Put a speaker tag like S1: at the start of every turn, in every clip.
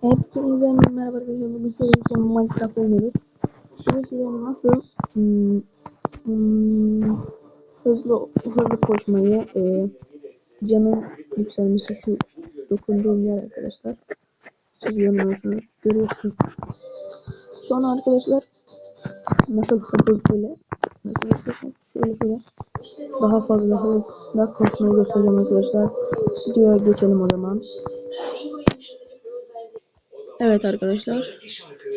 S1: Hepinize merhaba arkadaşlar. Bugün sizlerle Minecraft oynuyoruz. Bugün size nasıl hmm, hmm, hızlı hızlı koşmayı, e, canın yükselmesi şu dokunduğum yer arkadaşlar. Siz görüyorsunuz. görüyorsunuz. Sonra arkadaşlar nasıl hızlı böyle nasıl yapıyorsunuz? Şöyle şöyle daha fazla hızla koşmayı göstereceğim arkadaşlar. Videoya geçelim o zaman. Evet arkadaşlar.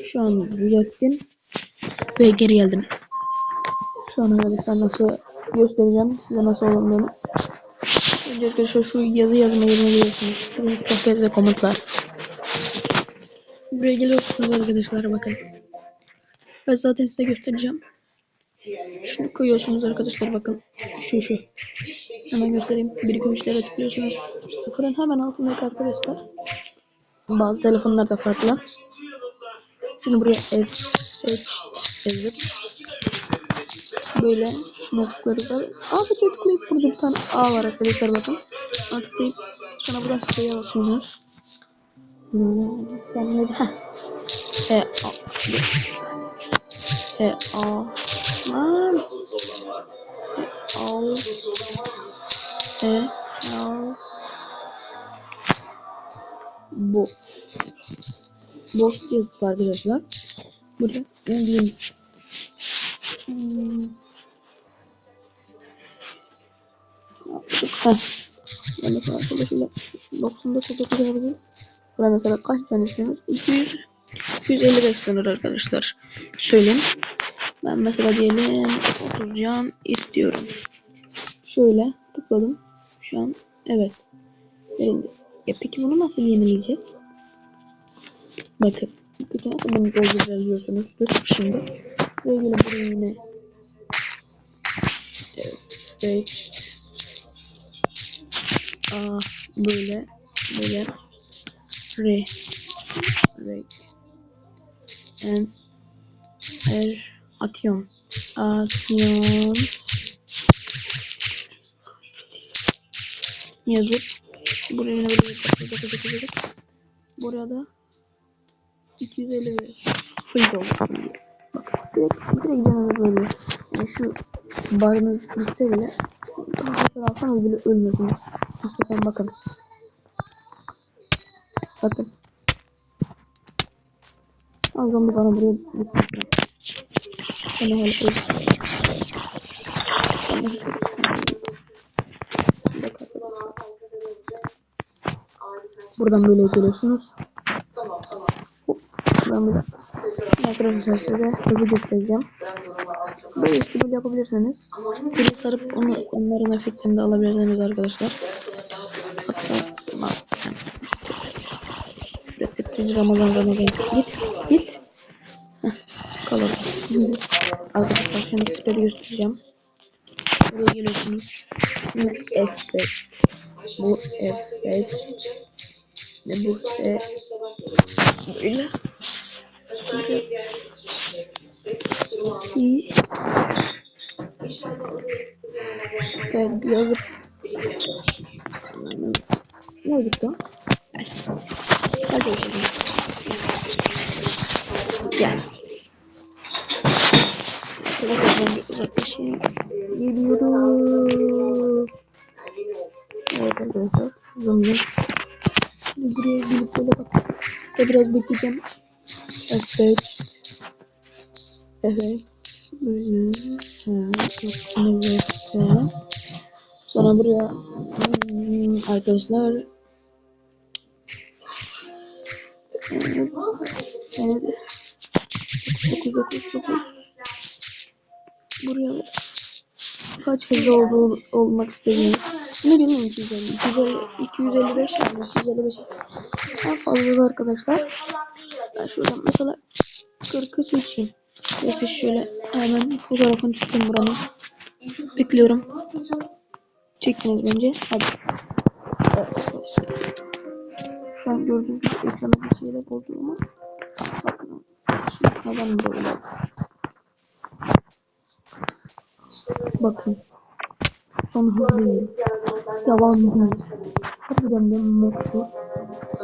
S1: Şu an düzelttim. Ve geri geldim. Şu an arkadaşlar nasıl göstereceğim size nasıl olduğunu. Önce arkadaşlar şu yazı yazmayı biliyorsunuz. Şuraya sohbet ve komutlar. Buraya geliyorsunuz arkadaşlar bakın. Ben zaten size göstereceğim. Şunu koyuyorsunuz arkadaşlar bakın. Şu şu. Hemen göstereyim. Bir iki üçlere tıklıyorsunuz. Sıfırın hemen altındaki arkadaşlar. Bazı telefonlarda farklı. Şimdi buraya F, F yazıp böyle şuna tıklarız. Aa seçe tıklayıp burada bir tane A var arkadaşlar bakın. A tıklayıp sonra buradan siteye basıyorsunuz. Sen ne de E A E A Lan E A E A Bu boş yazıp arkadaşlar. Buraya ilgili hmm. Heh. Ben mesela şöyle 99 9 yapacağım. Buraya mesela kaç tane istiyorsunuz? 200 255 sınır arkadaşlar. Söyleyeyim. Ben mesela diyelim 30 can istiyorum. Şöyle tıkladım. Şu an evet. Verildi. Ya peki bunu nasıl yenileyeceğiz? Bakın. Bir tanesi bunu doldurabiliyorsunuz. Dur şimdi. Buraya gelin buraya yine. Evet. Aa, böyle. Böyle. Re. Re. En. Er. Atıyorum. Atıyorum. Yazıp. Buraya yine böyle. Buraya da 255 full olsun diye. Bak direkt, direkt canınız böyle. Yani şu barınız bitse bile hasar alsanız bile ölmüyorsunuz. İstersen bakın. Bakın. Az zombi bana buraya bitmişler. Sana hala öl. Buradan böyle geliyorsunuz. Ben böyle arkadaşlar size hızı göstereceğim. Böyle böyle yapabilirsiniz. Böyle sarıp onu, onların efektini de alabilirsiniz arkadaşlar. Hatta Ramazan Ramazan. Git git. Heh, kalalım. Arkadaşlar şimdi size göstereceğim. Buraya geliyorsunuz. Bu efekt. Bu efekt. Ne bu e böyle. Evet yazıp ne oldu da hadi zaman. Gel. Şöyle ben bir uzaklaşayım. Geliyorum. Evet arkadaşlar zımzım Şimdi buraya gelip böyle bak. Da biraz bekleyeceğim. Evet. Evet. Böyle. Yok. Evet. Sonra buraya hmm, arkadaşlar Evet. Evet. 9 9 9 Buraya kaç hızlı olduğu olmak istediğini ne bileyim 250 250 255 yani 255 en fazla arkadaşlar. Ben şuradan mesela 40'ı seçeyim. Neyse şöyle hemen fotoğrafını tutayım buranın. Bekliyorum. Çektiniz bence. Hadi. Şu an gördüğünüz gibi ekranı bir şeyle bozdu ama bakın. Neden böyle bakın son hızlıyım yalan değil harbiden de mutlu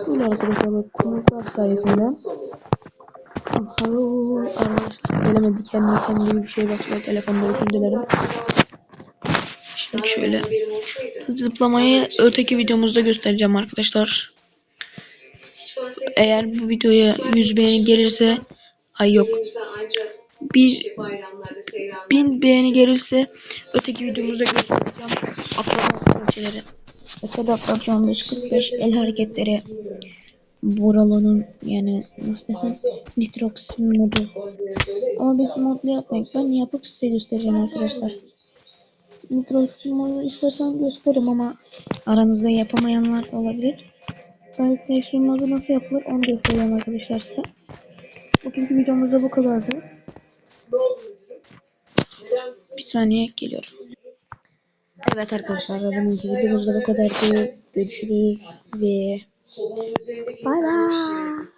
S1: Böyle arkadaşlar bak konuklar sayesinde. Arkadaşlar. Gelemedi kendi kendine bir şey bakıyor telefonda özür dilerim. Şimdi şöyle zıplamayı öteki videomuzda göstereceğim arkadaşlar. Eğer bu videoya 100 beğeni gelirse ay yok bir bin beğeni gelirse öteki videomuzda göstereceğim. Atladım şeyleri. Mesela atlatacağım 545 el hareketleri. Boralo'nun yani nasıl desem nitroksin modu. Ama biz modlu yapmayız. Ben yapıp size göstereceğim arkadaşlar. Nitroksin modu istersen gösteririm ama aranızda yapamayanlar olabilir. Ben nitroksin modu nasıl yapılır onu göstereceğim arkadaşlar size. Bugünkü videomuzda bu kadardı. Bir saniye geliyorum. Evet arkadaşlar bugünkü videomuzda bu kadardı. Görüşürüz ve Bye bye.